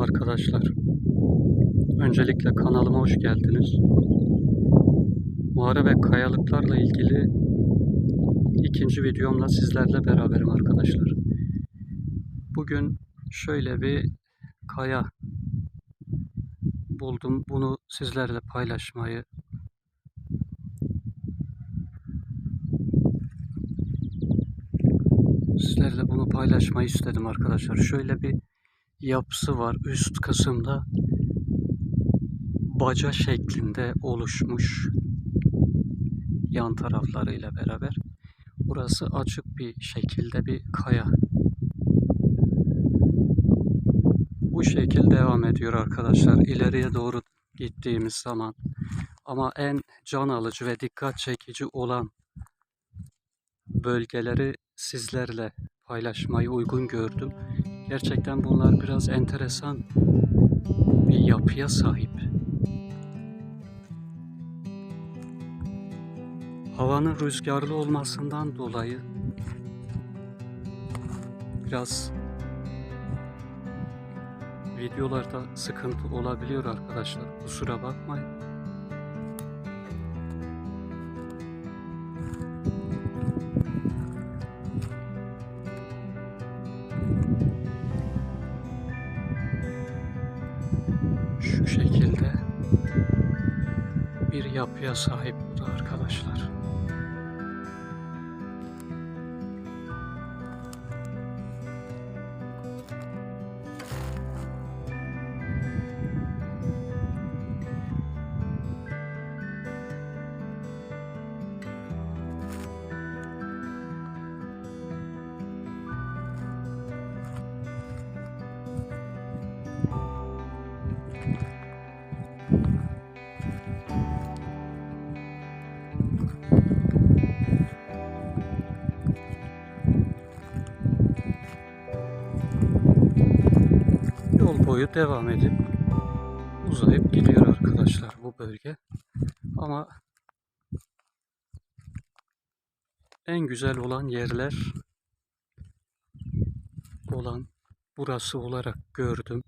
arkadaşlar. Öncelikle kanalıma hoş geldiniz. Mağara ve kayalıklarla ilgili ikinci videomla sizlerle beraberim arkadaşlar. Bugün şöyle bir kaya buldum. Bunu sizlerle paylaşmayı sizlerle bunu paylaşmayı istedim arkadaşlar. Şöyle bir yapısı var üst kısımda baca şeklinde oluşmuş yan taraflarıyla beraber. Burası açık bir şekilde bir kaya. Bu şekil devam ediyor arkadaşlar. İleriye doğru gittiğimiz zaman ama en can alıcı ve dikkat çekici olan bölgeleri sizlerle paylaşmayı uygun gördüm. Gerçekten bunlar biraz enteresan bir yapıya sahip. Havanın rüzgarlı olmasından dolayı biraz videolarda sıkıntı olabiliyor arkadaşlar. Kusura bakmayın. Yapıya sahip boyu devam edip uzayıp gidiyor arkadaşlar bu bölge. Ama en güzel olan yerler olan burası olarak gördüm.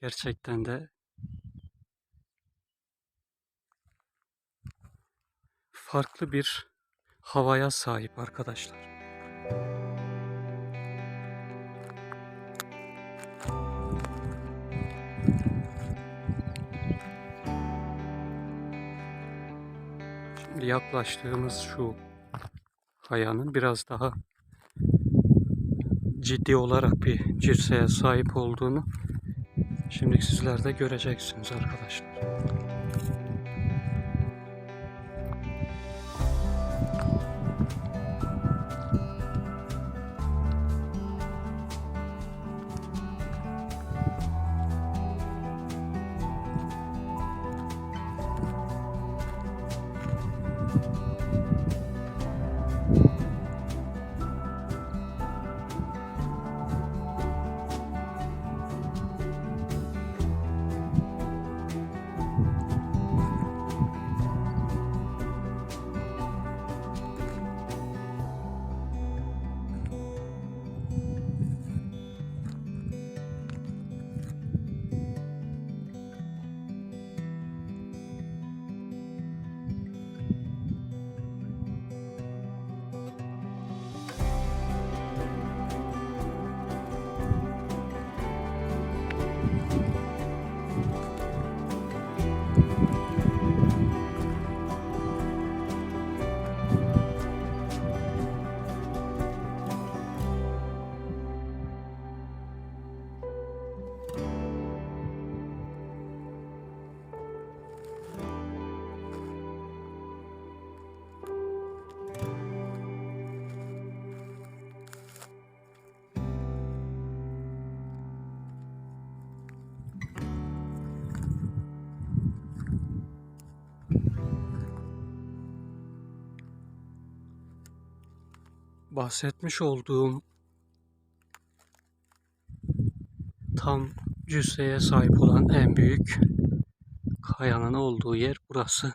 Gerçekten de farklı bir havaya sahip arkadaşlar. Yaklaştığımız şu kayanın biraz daha ciddi olarak bir cirseye sahip olduğunu şimdi sizler de göreceksiniz arkadaşlar. bahsetmiş olduğum tam cüsseye sahip olan en büyük kayanın olduğu yer burası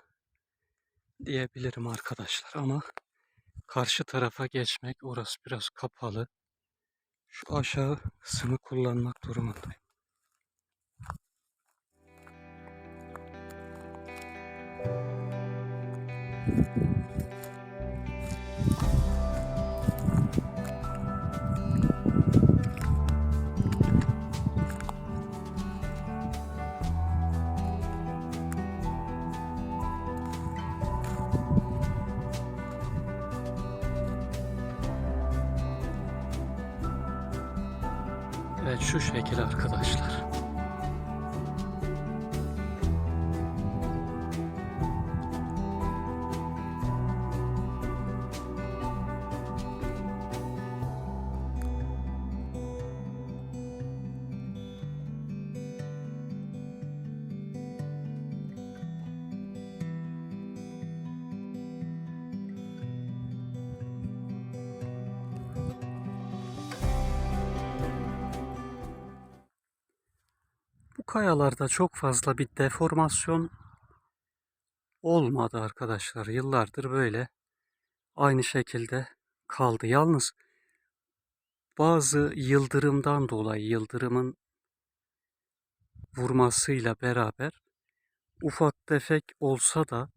diyebilirim arkadaşlar ama karşı tarafa geçmek orası biraz kapalı. Şu aşağı kısmı kullanmak durumundayım. Thank you. Şu şekil arkadaşlar. Kayalarda çok fazla bir deformasyon olmadı arkadaşlar. Yıllardır böyle aynı şekilde kaldı. Yalnız bazı yıldırımdan dolayı yıldırımın vurmasıyla beraber ufak tefek olsa da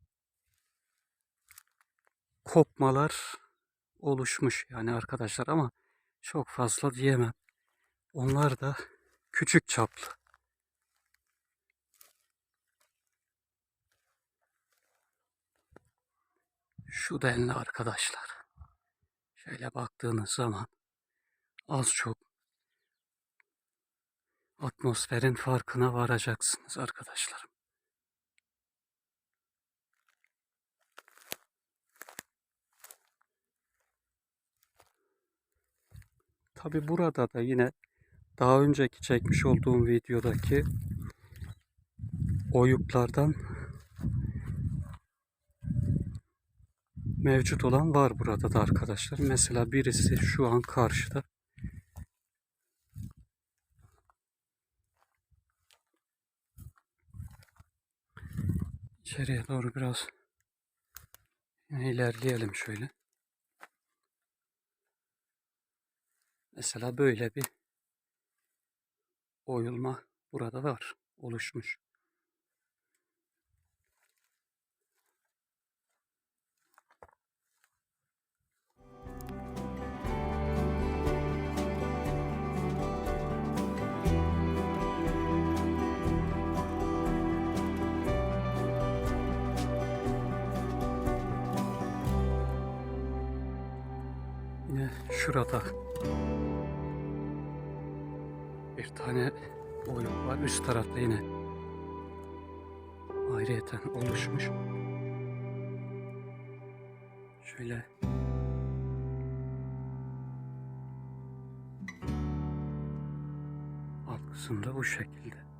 kopmalar oluşmuş yani arkadaşlar ama çok fazla diyemem. Onlar da küçük çaplı. Şu denli arkadaşlar. Şöyle baktığınız zaman az çok atmosferin farkına varacaksınız arkadaşlarım. Tabi burada da yine daha önceki çekmiş olduğum videodaki oyuklardan mevcut olan var burada da arkadaşlar. Mesela birisi şu an karşıda. İçeriye doğru biraz ilerleyelim şöyle. Mesela böyle bir oyulma burada var. Oluşmuş. Şurada bir tane oyuk var. Üst tarafta yine ayrıyeten oluşmuş. Şöyle alt kısımda bu şekilde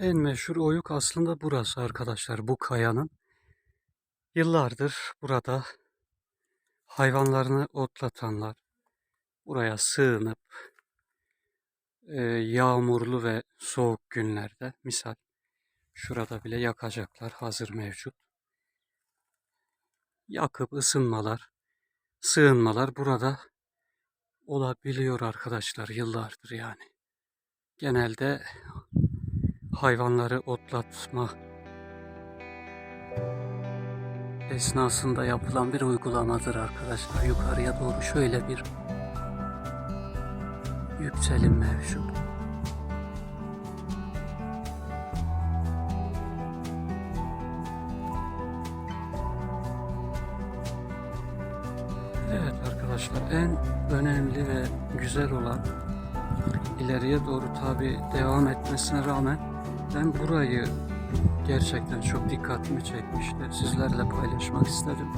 en meşhur oyuk aslında burası arkadaşlar bu kayanın. Yıllardır burada hayvanlarını otlatanlar buraya sığınıp e, yağmurlu ve soğuk günlerde misal Şurada bile yakacaklar hazır mevcut. Yakıp ısınmalar, sığınmalar burada olabiliyor arkadaşlar yıllardır yani. Genelde hayvanları otlatma esnasında yapılan bir uygulamadır arkadaşlar. Yukarıya doğru şöyle bir yükselim mevcut. Evet arkadaşlar en önemli ve güzel olan ileriye doğru tabi devam etmesine rağmen ben burayı gerçekten çok dikkatimi çekmişti. Sizlerle paylaşmak istedim.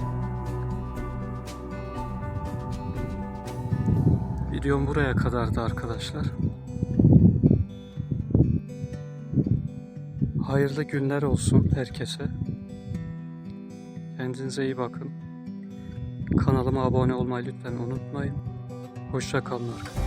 Videom buraya kadardı arkadaşlar. Hayırlı günler olsun herkese. Kendinize iyi bakın. Kanalıma abone olmayı lütfen unutmayın. Hoşça kalın arkadaşlar.